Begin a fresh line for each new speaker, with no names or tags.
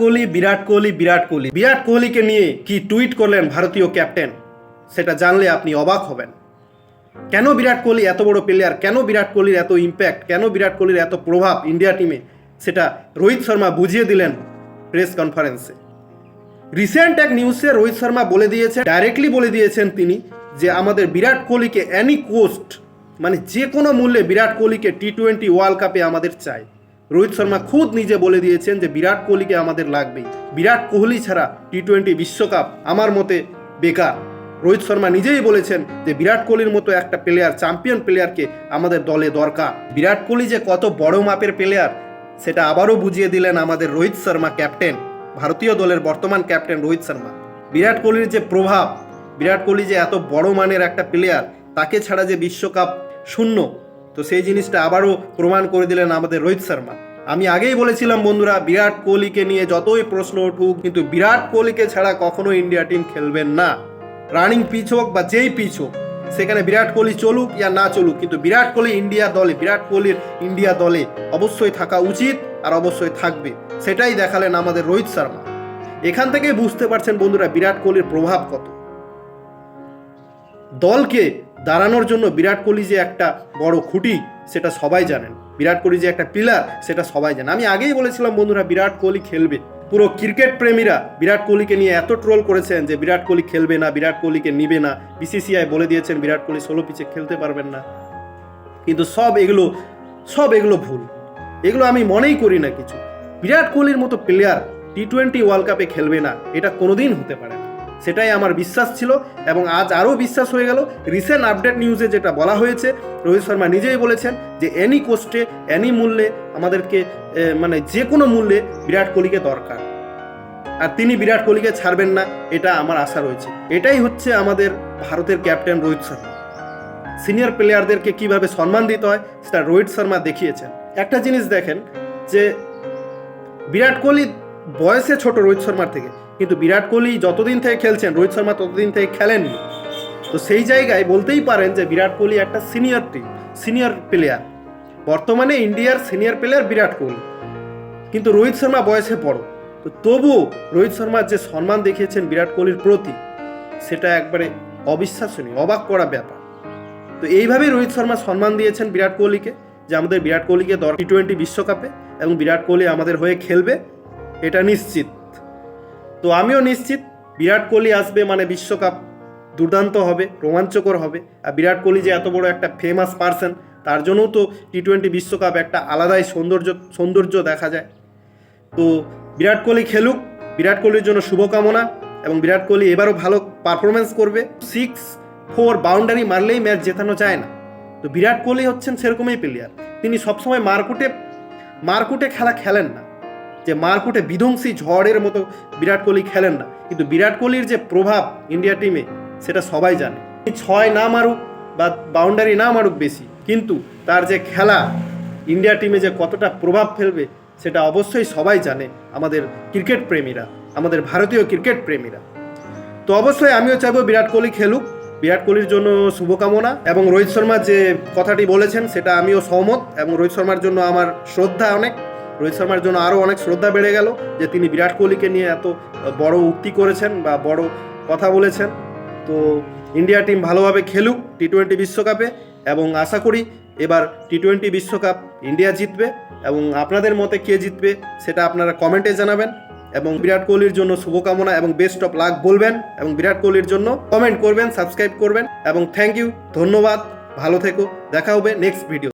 কোহলি, বিরাট কোহলি বিরাট কোহলি। বিরাট কোহলিকে নিয়ে কি টুইট করলেন ভারতীয় ক্যাপ্টেন? সেটা জানলে আপনি অবাক হবেন। কেন বিরাট কোহলি এত বড় প্লেয়ার কেন বিরাট কোহলির এত ইম্প্যাক্ট কেন বিরাট কোহলির এত প্রভাব ইন্ডিয়া টিমে সেটা রোহিত শর্মা বুঝিয়ে দিলেন প্রেস কনফারেন্সে রিসেন্ট এক নিউজে রোহিত শর্মা বলে দিয়েছে ডাইরেক্টলি বলে দিয়েছেন তিনি যে আমাদের বিরাট কোহলিকে অ্যানি কোস্ট মানে যে কোনো মূল্যে বিরাট কোহলিকে টি টোয়েন্টি ওয়ার্ল্ড কাপে আমাদের চাই। রোহিত শর্মা খুদ নিজে বলে দিয়েছেন যে বিরাট কোহলিকে আমাদের লাগবেই। বিরাট কোহলি ছাড়া টি টোয়েন্টি বিশ্বকাপ আমার মতে বেকার। রোহিত শর্মা নিজেই বলেছেন যে বিরাট কোহলির মতো একটা প্লেয়ার চ্যাম্পিয়ন প্লেয়ারকে আমাদের দলে দরকার। বিরাট কোহলি যে কত বড় মাপের প্লেয়ার সেটা আবারও বুঝিয়ে দিলেন আমাদের রোহিত শর্মা ক্যাপ্টেন ভারতীয় দলের বর্তমান ক্যাপ্টেন রোহিত শর্মা। বিরাট কোহলির যে প্রভাব, বিরাট কোহলি যে এত বড় মানের একটা প্লেয়ার তাকে ছাড়া যে বিশ্বকাপ শূন্য তো সেই জিনিসটা আবারও প্রমাণ করে দিলেন আমাদের রোহিত শর্মা। আমি আগেই বলেছিলাম, বন্ধুরা, বিরাট কোহলিকে নিয়ে যতই প্রশ্ন উঠুক, কিন্তু বিরাট কোহলিকে ছাড়া কখনো ইন্ডিয়া টিম খেলবেন না। রানিং পিচ হোক বা যেই পিচ হোক, সেখানে বিরাট কোহলি চলুক ইয়া না চলুক, কিন্তু বিরাট কোহলি ইন্ডিয়া দলে, বিরাট কোহলির ইন্ডিয়া দলে অবশ্যই থাকা উচিত আর অবশ্যই থাকবে। সেটাই দেখালেন আমাদের রোহিত শর্মা। এখান থেকেই বুঝতে পারছেন বন্ধুরা, বিরাট কোহলির প্রভাব কত। দলকে দাঁড়ানোর জন্য বিরাট কোহলি যে একটা বড় খুঁটি, সেটা সবাই জানেন। বিরাট কোহলি যে একটা পিলার সেটা সবাই জানে আমি আগেই বলেছিলাম, বন্ধুরা, বিরাট কোহলি খেলবে। পুরো ক্রিকেট প্রেমীরা বিরাট কোহলিকে নিয়ে এত ট্রোল করেছেন যে বিরাট কোহলি খেলবে না, বিরাট কোহলিকে নিবে না। বিসিসিআই বলে দিয়েছেন, বিরাট কোহলি ষোলো পিচে খেলতে পারবেন না। কিন্তু সব এগুলো সব এগুলো ভুল। এগুলো আমি মনেই করি না কিছু। বিরাট কোহলির মতো প্লেয়ার টি টোয়েন্টি ওয়ার্ল্ড কাপে খেলবে না, এটা কোনোদিন হতে পারে সেটাই আমার বিশ্বাস ছিল এবং আজ আরও বিশ্বাস হয়ে গেল। রিসেন্ট আপডেট নিউজে যেটা বলা হয়েছে, রোহিত শর্মা নিজেই বলেছেন যে এনি কোস্টে এনি মূল্যে আমাদেরকে মানে যে কোনো মূল্যে বিরাট কোহলিকে দরকার। আর তিনি বিরাট কোহলিকে ছাড়বেন না, এটা আমার আশা রয়েছে। এটাই হচ্ছে আমাদের ভারতের ক্যাপ্টেন রোহিত শর্মা। সিনিয়র প্লেয়ারদেরকে কীভাবে সম্মান দিতে হয়, সেটা রোহিত শর্মা দেখিয়েছেন। একটা জিনিস দেখেন যে বিরাট কোহলি বয়সে ছোট রোহিত শর্মার থেকে। কিন্তু বিরাট কোহলি যতদিন থেকে খেলছেন, রোহিত শর্মা ততদিন থেকে খেলেননি। তো সেই জায়গায় বলতেই পারেন যে বিরাট কোহলি একটা সিনিয়র টিম সিনিয়র প্লেয়ার বর্তমানে ইন্ডিয়ার সিনিয়র প্লেয়ার বিরাট কোহলি। কিন্তু রোহিত শর্মা বয়সে বড়। তো তবুও রোহিত শর্মার যে সম্মান দেখিয়েছেন বিরাট কোহলির প্রতি, সেটা একবারে অবিশ্বাসনীয়, অবাক করা ব্যাপার। তো এইভাবেই রোহিত শর্মা সম্মান দিয়েছেন বিরাট কোহলিকে, যে আমাদের বিরাট কোহলিকে দর টি টোয়েন্টি বিশ্বকাপে এবং বিরাট কোহলি আমাদের হয়ে খেলবে। এটা নিশ্চিত। তো আমিও নিশ্চিত, বিরাট কোহলি আসবে মানে বিশ্বকাপ দুর্দান্ত হবে, রোমাঞ্চকর হবে। আর বিরাট কোহলি যে এত বড় একটা ফেমাস পার্সন তার জন্যও তো টি টোয়েন্টি বিশ্বকাপ একটা আলাদাই সৌন্দর্য সৌন্দর্য দেখা যায়। তো বিরাট কোহলি খেলুক, বিরাট কোহলির জন্য শুভকামনা এবং বিরাট কোহলি এবারও ভালো পারফরমেন্স করবে। সিক্স ফোর বাউন্ডারি মারলেই ম্যাচ জেতানো যায় না। তো বিরাট কোহলি হচ্ছেন সেরকমই প্লেয়ার তিনি সবসময় মারকুটে মারকুটে খেলা খেলেন না। যে মারকুটে বিধ্বংসী ঝড়ের মতো বিরাট কোহলি খেলেন না। কিন্তু বিরাট কোহলির যে প্রভাব ইন্ডিয়া টিমে, সেটা সবাই জানে। ছয় না মারুক বা বাউন্ডারি না মারুক বেশি, কিন্তু তার যে খেলা ইন্ডিয়া টিমে যে কতটা প্রভাব ফেলবে, সেটা অবশ্যই সবাই জানে আমাদের ক্রিকেট প্রেমীরা, আমাদের ভারতীয় ক্রিকেট প্রেমীরা। তো অবশ্যই আমিও চাইব বিরাট কোহলি খেলুক। বিরাট কোহলির জন্য শুভকামনা এবং রোহিত শর্মা যে কথাটি বলেছেন, সেটা আমিও সহমত এবং রোহিত শর্মার জন্য আমার শ্রদ্ধা অনেক। রোহিত শর্মার জন্য আরও অনেক শ্রদ্ধা বেড়ে গেল যে তিনি বিরাট কোহলিকে নিয়ে এত বড় উক্তি করেছেন বা বড় কথা বলেছেন। তো ইন্ডিয়া টিম ভালোভাবে খেলুক টি টোয়েন্টি বিশ্বকাপে এবং আশা করি এবার টি টোয়েন্টি বিশ্বকাপ ইন্ডিয়া জিতবে এবং আপনাদের মতে কে জিতবে সেটা আপনারা কমেন্টে জানাবেন এবং বিরাট কোহলির জন্য শুভকামনা এবং বেস্ট অফ লাক বলবেন এবং বিরাট কোহলির জন্য কমেন্ট করবেন, সাবস্ক্রাইব করবেন এবং থ্যাংক ইউ, ধন্যবাদ, ভালো থেকো, দেখা হবে নেক্সট ভিডিও